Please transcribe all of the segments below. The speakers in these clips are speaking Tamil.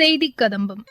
செய்தி கதம்பம்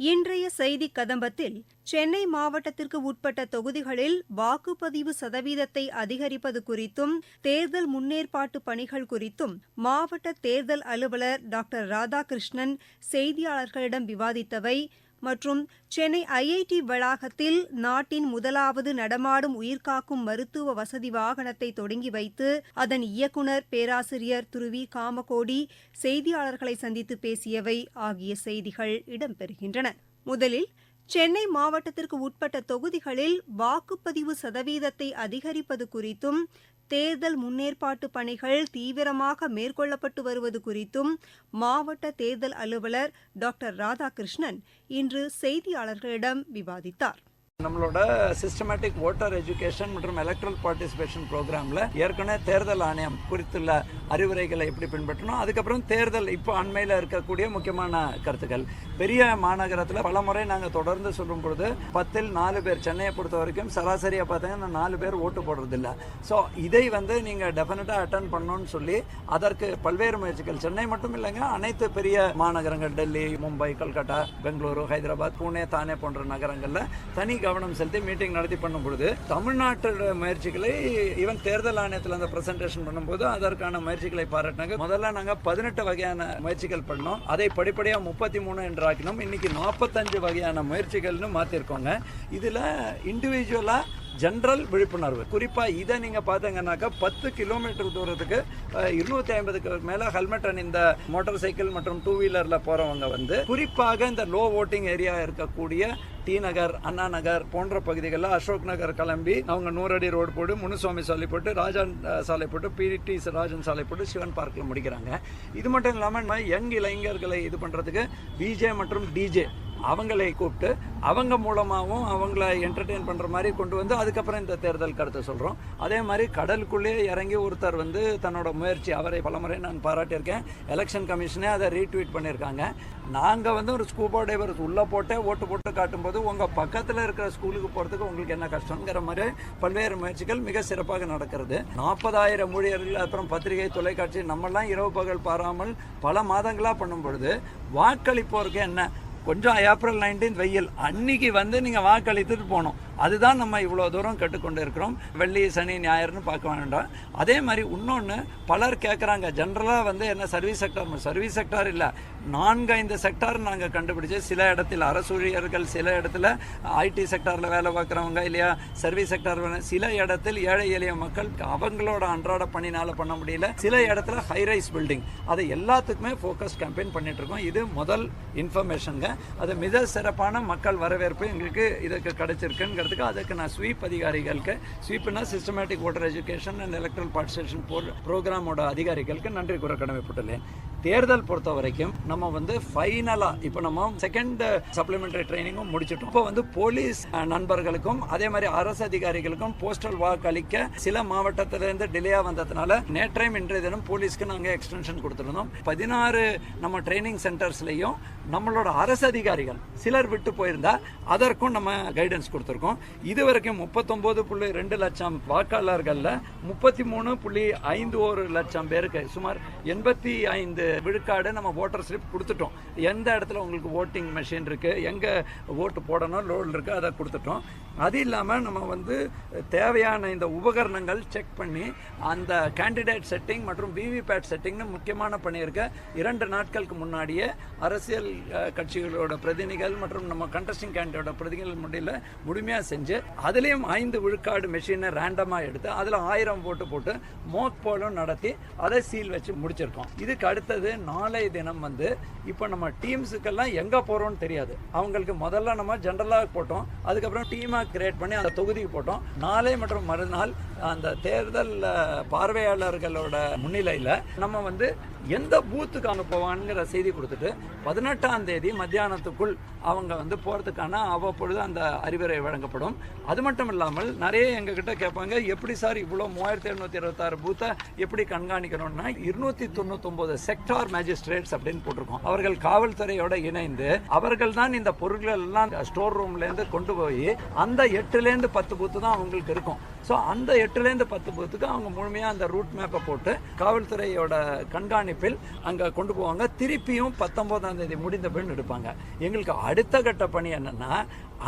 இன்றைய செய்தி கதம்பத்தில் சென்னை மாவட்டத்திற்கு உட்பட்ட தொகுதிகளில் வாக்குப்பதிவு சதவீதத்தை அதிகரிப்பது குறித்தும் தேர்தல் முன்னேற்பாட்டு பணிகள் குறித்தும் மாவட்ட தேர்தல் அலுவலர் டாக்டர் ராதாகிருஷ்ணன் செய்தியாளர்களிடம் விவாதித்தவை மற்றும் சென்னை ஐஐடி வளாகத்தில் நாட்டின் முதலாவது நடமாடும் உயிர்காக்கும் மருத்துவ வசதி வாகனத்தை தொடங்கி வைத்து அதன் இயக்குநர் பேராசிரியர் துருவி காமகோடி செய்தியாளர்களை சந்தித்து பேசியவை ஆகிய செய்திகள் இடம்பெறுகின்றன. முதலில் சென்னை மாவட்டத்திற்கு உட்பட்ட தொகுதிகளில் வாக்குப்பதிவு சதவீதத்தை அதிகரிப்பது குறித்தும் தேர்தல் முன்னேற்பாட்டு பணிகள் தீவிரமாக மேற்கொள்ளப்பட்டு வருவது குறித்தும் மாவட்ட தேர்தல் அலுவலர் டாக்டர் ராதாகிருஷ்ணன் இன்று செய்தியாளர்களிடம் விவாதித்தார். நம்மளோட சிஸ்டமேட்டிக் ஓட்டர் எஜுகேஷன் மற்றும் எலக்ட்ரல் பார்ட்டிசிபேஷன் ப்ரோக்ராமில் ஏற்கனவே தேர்தல் ஆணையம் குறித்துள்ள அறிவுரைகளை எப்படி பின்பற்றணும் அதுக்கப்புறம் தேர்தல் இப்போ அண்மையில் இருக்கக்கூடிய முக்கியமான கருத்துக்கள். பெரிய மாநகரத்தில் பல முறை நாங்கள் தொடர்ந்து சொல்லும் பொழுது பத்தில் நாலு பேர் சென்னையை பொறுத்த வரைக்கும் சராசரியாக பார்த்தீங்கன்னா நாலு பேர் ஓட்டு போடுறதில்ல. ஸோ இதை வந்து நீங்கள் டெஃபினட்டாக அட்டன் பண்ணணும்னு சொல்லி அதற்கு பல்வேறு முயற்சிகள். சென்னை மட்டும் இல்லைங்க அனைத்து பெரிய மாநகரங்கள் டெல்லி மும்பை கல்கட்டா பெங்களூரு ஹைதராபாத் புனே தானே போன்ற நகரங்களில் தனி கவனம் செலுத்தி மீட்டிங் நடத்தி பண்ணும்பொழுது தமிழ்நாட்டோட முயற்சிகளை ஈவன் தேர்தல் ஆணையத்தில் அந்த பிரசன்டேஷன் பண்ணும்போது அதற்கான முயற்சிகளை பாராட்டினாங்க. முதல்ல நாங்கள் பதினெட்டு வகையான முயற்சிகள் பண்ணோம். அதை படிப்படியாக முப்பத்தி மூணு என்று ஆக்கினோம். இன்னைக்கு நாற்பத்தஞ்சு வகையான முயற்சிகள்னு மாற்றிருக்கோங்க இதில் இண்டிவிஜுவலாக ஜென்ரல் விழிப்புணர்வு. குறிப்பாக இதை நீங்கள் பார்த்தீங்கன்னாக்கா பத்து கிலோமீட்டர் தூரத்துக்கு இருநூத்தி ஐம்பதுக்கு மேலே ஹெல்மெட் அணிந்த மோட்டார் சைக்கிள் மற்றும் டூ வீலரில் போகிறவங்க வந்து குறிப்பாக இந்த லோ ஓட்டிங் ஏரியா இருக்கக்கூடிய டி நகர் அண்ணா நகர் போன்ற பகுதிகளில் அசோக் நகர் கிளம்பி அவங்க நூறடி ரோடு போட்டு முனுசுவாமி சாலை போட்டு ராஜன் சாலை போட்டு பிடி ராஜன் சாலை போட்டு சிவன் பார்க்கில் முடிக்கிறாங்க. இது மட்டும் இல்லாமல் யங் இளைஞர்களை இது பண்ணுறதுக்கு பிஜே மற்றும் டிஜே அவங்களை கூப்பிட்டு அவங்க மூலமாகவும் அவங்கள என்டர்டெயின் பண்ணுற மாதிரி கொண்டு வந்து அதுக்கப்புறம் இந்த தேர்தல் கருத்தை சொல்கிறோம் அதே மாதிரி கடலுக்குள்ளே இறங்கி ஒருத்தர் வந்து தன்னோட முயற்சி அவரை பலமுறை நான் பாராட்டியிருக்கேன். எலெக்ஷன் கமிஷனே அதை ரீட்வீட் பண்ணியிருக்காங்க. நாங்கள் வந்து ஒரு ஸ்கூபா டைவர் உள்ளே போட்டே ஓட்டு போட்டு காட்டும்போது உங்கள் பக்கத்தில் இருக்கிற ஸ்கூலுக்கு போகிறதுக்கு உங்களுக்கு என்ன கஷ்டங்கிற மாதிரி பல்வேறு முயற்சிகள் மிக சிறப்பாக நடக்கிறது. நாற்பதாயிரம் ஊழியர்கள் அப்புறம் பத்திரிகை தொலைக்காட்சி நம்மெல்லாம் இரவு பகல் பாராமல் பல மாதங்களாக பண்ணும் பொழுது வாக்களிப்போருக்கு என்ன? கொஞ்சம் ஏப்ரல் நைன்டீன் வெயில். அன்னைக்கு வந்து நீங்கள் வாக்களித்துட்டு போகணும். அதுதான் நம்ம இவ்வளோ தூரம் கற்றுக்கொண்டு இருக்கிறோம் வெள்ளி சனி ஞாயிறுன்னு பார்க்க வேண்டாம். அதே மாதிரி இன்னொன்று பலர் கேட்குறாங்க ஜென்ரலாக வந்து என்ன சர்வீஸ் செக்டார் சர்வீஸ் செக்டார் இல்லை. நான்கு ஐந்து செக்டார் நாங்கள் கண்டுபிடிச்சு சில இடத்துல அரசு ஊழியர்கள் சில இடத்துல ஐடி செக்டாரில் வேலை பார்க்குறவங்க இல்லையா? சர்வீஸ் செக்டார் சில இடத்தில் ஏழை எளிய மக்கள் அவங்களோட அன்றாட பணினால் பண்ண முடியல. சில இடத்துல ஹை ரைஸ் பில்டிங் அதை எல்லாத்துக்குமே ஃபோக்கஸ் கேம்பெயின் பண்ணிட்டு இருக்கோம். இது முதல் இன்ஃபர்மேஷனுங்க அது மிக சிறப்பான மக்கள் வரவேற்பு எங்களுக்கு இதுக்கு கிடைச்சிருக்குங்கிறதுக்கு அதுக்கு நான் ஸ்வீப் அதிகாரிகளுக்கு ஸ்வீப்னா systematic voter education and electoral participation ப்ரோக்ராமோட அதிகாரிகளுக்கு நன்றி கூற கடமைப்பட்டுள்ளேன். தேர்தல் பொறுத்த வரைக்கும் நம்ம வந்து ஃபைனலாக இப்போ நம்ம செகண்ட் சப்ளிமெண்டரி ட்ரைனிங்கும் முடிச்சிட்டோம். இப்போ வந்து போலீஸ் நண்பர்களுக்கும் அதே மாதிரி அரசு அதிகாரிகளுக்கும் போஸ்டல் வாக்களிக்க சில மாவட்டத்திலிருந்து டிலேயா வந்ததுனால நேற்றையும் இன்றைய தினம் போலீஸ்க்கு நாங்கள் எக்ஸ்டென்ஷன் கொடுத்துருந்தோம். பதினாறு நம்ம ட்ரைனிங் சென்டர்ஸ்லையும் நம்மளோட அரசு அதிகாரிகள் சிலர் விட்டு போயிருந்தா அதற்கும் நம்ம கைடன்ஸ் கொடுத்துருக்கோம். இது வரைக்கும் முப்பத்தொம்போது புள்ளி ரெண்டு லட்சம் வாக்காளர்களில் முப்பத்தி மூணு புள்ளி ஐந்து ஒரு லட்சம் பேருக்கு சுமார் எண்பத்தி ஐந்து விழுக்காடு நம்ம ஓட்டர் ஸ்லிப் கொடுத்துட்டோம். எந்த இடத்துல உங்களுக்கு ஓட்டிங் மெஷின் இருக்குது எங்கே ஓட்டு போடணும் லோல் இருக்குது அதை கொடுத்துட்டோம். அது இல்லாமல் நம்ம வந்து தேவையான இந்த உபகரணங்கள் செக் பண்ணி அந்த கேண்டிடேட் செட்டிங் மற்றும் விவிபேட் செட்டிங்னு முக்கியமான பணியிருக்க இரண்டு நாட்களுக்கு முன்னாடியே அரசியல் கட்சிகளோட பிரதிநிதிகள் மற்றும் நம்ம கண்டஸ்டிங் கேண்டிடேட்டோட பிரதிநிதிகள் முடியல முழுமையாக செஞ்சு அதுலேயும் ஐந்து விழுக்காடு மெஷினை ரேண்டமாக எடுத்து அதில் ஆயிரம் ஓட்டு போட்டு மோக் போலும் நடத்தி அதை சீல் வச்சு முடிச்சிருக்கோம். இதுக்கு அடுத்தது நாளைய தினம் வந்து இப்போ நம்ம டீம்ஸுக்கெல்லாம் எங்கே போகிறோம்னு தெரியாது. அவங்களுக்கு முதல்ல நம்ம ஜென்ரலாக போட்டோம் அதுக்கப்புறம் டீமாக கிரியேட் பண்ணி அந்த தொகுதிக்கு போட்டோம். நாளை மற்றும் மறுநாள் அந்த தேர்தல் பார்வையாளர்களோட முன்னிலையில் நம்ம வந்து எந்த பூத்துக்கு அனுப்புவாங்கிற செய்தி கொடுத்துட்டு பதினெட்டாம் தேதி மத்தியானத்துக்குள் அவங்க வந்து போகிறதுக்கான அவ்வப்பொழுது அந்த அறிவுரை வழங்கப்படும். அது மட்டும் இல்லாமல் நிறைய எங்ககிட்ட கேட்பாங்க எப்படி சார் இவ்வளோ மூவாயிரத்தி எழுநூற்றி இருபத்தாறு பூத்தை எப்படி கண்காணிக்கணும்னா இருநூற்றி தொண்ணூத்தொம்பது செக்டார் மேஜிஸ்ட்ரேட்ஸ் அப்படின்னு போட்டிருக்கோம். அவர்கள் காவல்துறையோட இணைந்து அவர்கள் தான் இந்த பொருட்கள் எல்லாம் ஸ்டோர் ரூம்லேருந்து கொண்டு போய் அந்த எட்டுலேருந்து பத்து பூத்து தான் அவங்களுக்கு இருக்கும். ஸோ அந்த எட்டுலேருந்து பத்து பூத்துக்கு அவங்க முழுமையாக அந்த ரூட் மேப்பை போட்டு காவல்துறையோட கண்காணிப்பில் அங்கே கொண்டு போவாங்க. திருப்பியும் பத்தொம்போதாம் தேதி முடிந்த பின் எடுப்பாங்க. எங்களுக்கு அடுத்த கட்ட பணி என்னென்னா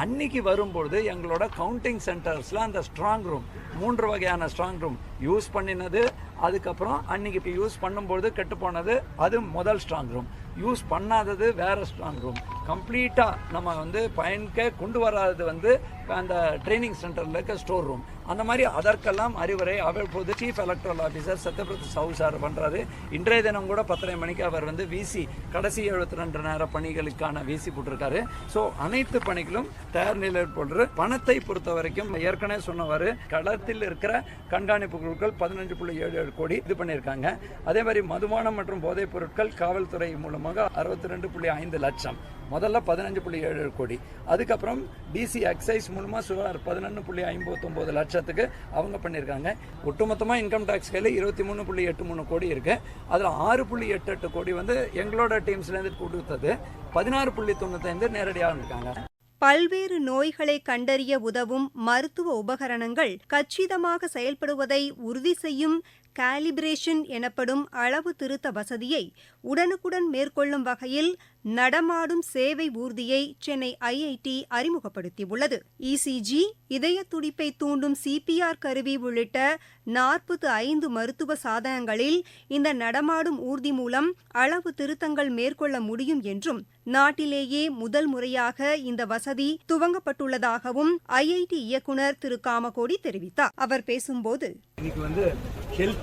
அன்னைக்கு வரும்பொழுது எங்களோட கவுண்டிங் சென்டர்ஸில் அந்த ஸ்ட்ராங் ரூம் மூன்று வகையான ஸ்ட்ராங் ரூம் யூஸ் பண்ணினது. அதுக்கப்புறம் அன்னைக்கு யூஸ் பண்ணும்பொழுது கெட்டு போனது. அது முதல் ஸ்ட்ராங் ரூம் யூஸ் பண்ணாதது வேற ஸ்ட்ராங் ரூம் கம்ப்ளீட்டாக நம்ம வந்து பயன்க கொண்டு வராதது வந்து அந்த ட்ரைனிங் சென்டரில் இருக்க ஸ்டோர் ரூம் அந்த மாதிரி அதற்கெல்லாம் அறிவுரை அவ்வப்போது சீஃப் எலக்ட்ரல் ஆஃபீஸர் சத்யபிரத சவு சார் பண்ணுறாரு இன்றைய தினம் கூட பத்தரை மணிக்கு அவர் வந்து விசி கடைசி எழுபத்தி ரெண்டு நேர பணிகளுக்கான விசி போட்டிருக்காரு. ஸோ அனைத்து பணிகளும் தயார் நிலையில் போடுற பணத்தை பொறுத்த வரைக்கும் ஏற்கனவே சொன்னவர் களத்தில் இருக்கிற கண்காணிப்பு குழுக்கள் பதினஞ்சு புள்ளி ஏழு ஏழு கோடி இது பண்ணியிருக்காங்க. அதே மாதிரி மதுபானம் மற்றும் போதைப் பொருட்கள் காவல்துறை மூலமாக அறுபத்தி ரெண்டு புள்ளி ஐந்து லட்சம். முதல்ல பதினஞ்சு புள்ளி ஏழு கோடி. அதுக்கப்புறம் டிசி எக்ஸைஸ் மூலமாக சுமார் பதினொன்று புள்ளி ஐம்பத்தொம்போது லட்சத்துக்கு அவங்க பண்ணியிருக்காங்க. ஒட்டுமொத்தமாக இன்கம் டேக்ஸ் கையில் இருபத்தி மூணு புள்ளி எட்டு மூணு கோடி இருக்கு. அதில் ஆறு புள்ளி எட்டு எட்டு கோடி வந்து எங்களோட டீம்ஸ்லேருந்து கொடுத்தது. பதினாறு புள்ளி தொண்ணூத்தைந்து நேரடியாக இருக்காங்க. பல்வேறு நோய்களை கண்டறிய உதவும் மருத்துவ உபகரணங்கள் கச்சிதமாக செயல்படுவதை உறுதி செய்யும் காலிபிரேஷன் எனப்படும் அளவு திருத்த வசதியை உடனுக்குடன் மேற்கொள்ளும் வகையில் நடமாடும் சேவை ஊர்தியை சென்னை ஐஐடி அறிமுகப்படுத்தியுள்ளது. இசிஜி இதய துடிப்பை தூண்டும் சிபிஆர் கருவி உள்ளிட்ட நாற்பது ஐந்து மருத்துவ சாதனங்களில் இந்த நடமாடும் ஊர்தி மூலம் அளவு திருத்தங்கள் மேற்கொள்ள முடியும் என்றும் நாட்டிலேயே முதல் முறையாக இந்த வசதி துவங்கப்பட்டுள்ளதாகவும் ஐஐடி இயக்குநர் திரு காமகோடி தெரிவித்தார். அவர் பேசும்போது இன்னைக்கு வந்து ஹெல்த்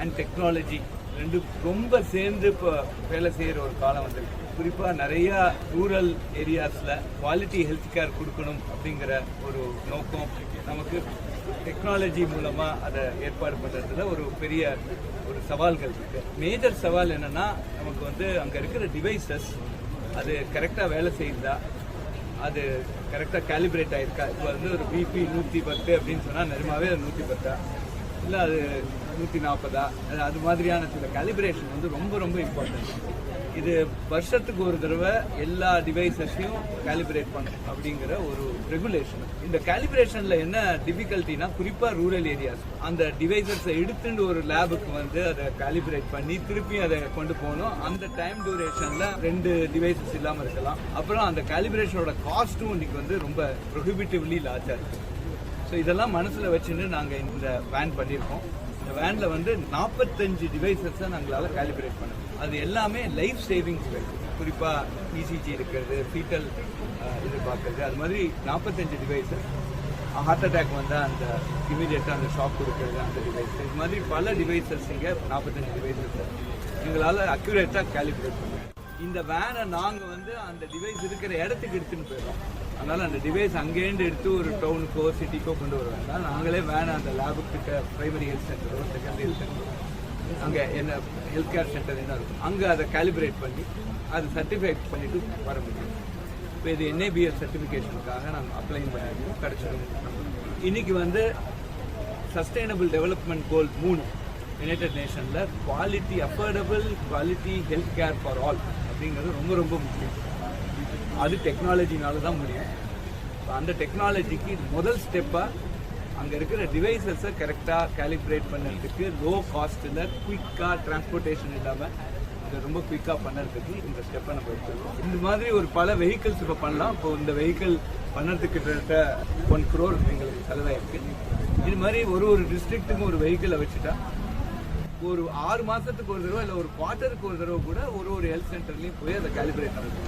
அண்ட் டெக்னாலஜி ரெண்டு ரொம்ப சேர்ந்து இப்போ வேலை செய்கிற ஒரு காலம் வந்திருக்கு. குறிப்பாக நிறையா ரூரல் ஏரியாஸில் குவாலிட்டி ஹெல்த் கேர் கொடுக்கணும் அப்படிங்கிற ஒரு நோக்கம். நமக்கு டெக்னாலஜி மூலமாக அதை ஏற்பாடு பண்ணுறதுல ஒரு பெரிய ஒரு சவால்கள் இருக்குது மேஜர் சவால் என்னன்னா நமக்கு வந்து அங்கே இருக்கிற டிவைசஸ் அது கரெக்டாக வேலை செய்யுதா? அது கரெக்டாக கேலிப்ரேட் ஆகிருக்கா இப்போ வந்து ஒரு பிபி நூற்றி பத்து அப்படின்னு சொன்னால் நிஜமாவே அது நூற்றி பத்தா? இல்லை அது நூற்றி நாற்பதா அது மாதிரியான சில கலிபரேஷன் வந்து ரொம்ப ரொம்ப இம்பார்ட்டன்ட் இது வருஷத்துக்கு ஒரு தடவை எல்லா டிவைசஸையும் கேலிப்ரேட் பண்ணணும் அப்படிங்கிற ஒரு ரெகுலேஷன் இந்த கேலிபிரேஷனில் என்ன டிஃபிகல்ட்டினா குறிப்பாக ரூரல் ஏரியாஸ் அந்த டிவைசஸை எடுத்துட்டு ஒரு லேபுக்கு வந்து அதை கேலிப்ரேட் பண்ணி திருப்பி அதை கொண்டு போகணும். அந்த டைம் டியூரேஷனில் ரெண்டு டிவைசஸ் இல்லாமல் இருக்கலாம். அப்புறம் அந்த கேலிப்ரேஷனோட காஸ்ட்டும் இன்னைக்கு வந்து ரொம்ப ப்ரொஹிபிட்டிவ்லி லார்ஜாக இருக்குது ஸோ இதெல்லாம் மனசில் வச்சுட்டு நாங்கள் இந்த பிளான் பண்ணியிருக்கோம். இந்த வேனில் வந்து நாற்பத்தஞ்சு டிவைசஸை நாங்களால் கேலிப்ரேட் பண்ணோம் அது எல்லாமே லைஃப் சேவிங்ஸ் குறிப்பாக இசிஜி இருக்கிறது ஃபீட்டல் எதிர்பார்க்கறது. அது மாதிரி நாற்பத்தஞ்சு டிவைசஸ் ஹார்ட் அட்டாக் வந்தால் அந்த இமீடியட்டாக அந்த ஷாக் கொடுக்கறது அந்த டிவைஸ் இது மாதிரி பல டிவைசஸ் இங்கே நாற்பத்தஞ்சு டிவைசஸ் எங்களால் அக்யூரேட்டாக கேலிகுலேட் பண்ணுவோம் இந்த வேனை நாங்கள் வந்து அந்த டிவைஸ் இருக்கிற இடத்துக்கு எடுத்துன்னு போயிடுறோம். அதனால் அந்த டிவைஸ் அங்கேருந்து எடுத்து ஒரு டவுனுக்கோ சிட்டிக்கோ கொண்டு வர வேண்டாம். நாங்களே வேனை அந்த லேபுக்கு ப்ரைமரி ஹெல்த் சென்டரோ செகண்டரி ஹெல்த் சென்டரோ அங்கே என்ன ஹெல்த் கேர் சென்டர் என்ன இருக்கும் அங்கே அதை கேலிப்ரேட் பண்ணி அதை சர்டிஃபைட் பண்ணிட்டு வர முடியும். இப்போ இது என்ஏபிஎஸ் சர்டிஃபிகேஷனுக்காக நாங்கள் அப்ளை பண்ணியிருக்கோம் கிடச்சிடும். இன்னைக்கு வந்து சஸ்டைனபிள் டெவலப்மெண்ட் கோல் மூணு. United நேஷனில் quality affordable quality health care for all அப்படிங்கிறது ரொம்ப ரொம்ப முக்கியம். அது டெக்னாலஜினால தான் முடியும். அந்த டெக்னாலஜிக்கு முதல் ஸ்டெப்பாக அங்கே இருக்கிற டிவைசஸை கரெக்டாக கேலிப்ரேட் பண்ணுறதுக்கு லோ காஸ்ட்டில் குயிக்காக டிரான்ஸ்போர்ட்டேஷன் இல்லாமல் இதை ரொம்ப குயிக்காக பண்ணுறதுக்கு இந்த ஸ்டெப்பை நம்ம எடுத்துருக்கோம். இந்த மாதிரி ஒரு பல வெஹிக்கிள்ஸ் இப்போ பண்ணலாம். இப்போ இந்த வெஹிக்கிள் பண்ணுறதுக்கு கிட்டத்தட்ட ஒன் க்ரோர் எங்களுக்கு செலவாயிருக்கு. இது மாதிரி ஒரு ஒரு டிஸ்ட்ரிக்ட்டுக்கும் ஒரு வெஹிக்கிளை வச்சுட்டா ஒரு ஆறு மாதத்துக்கு ஒரு தடவை இல்லை ஒரு குவார்ட்டருக்கு ஒரு தடவை கூட ஒரு ஒரு ஹெல்த் சென்டர்லையும் போய் அதை கேலிப்ரேட் பண்ணுறது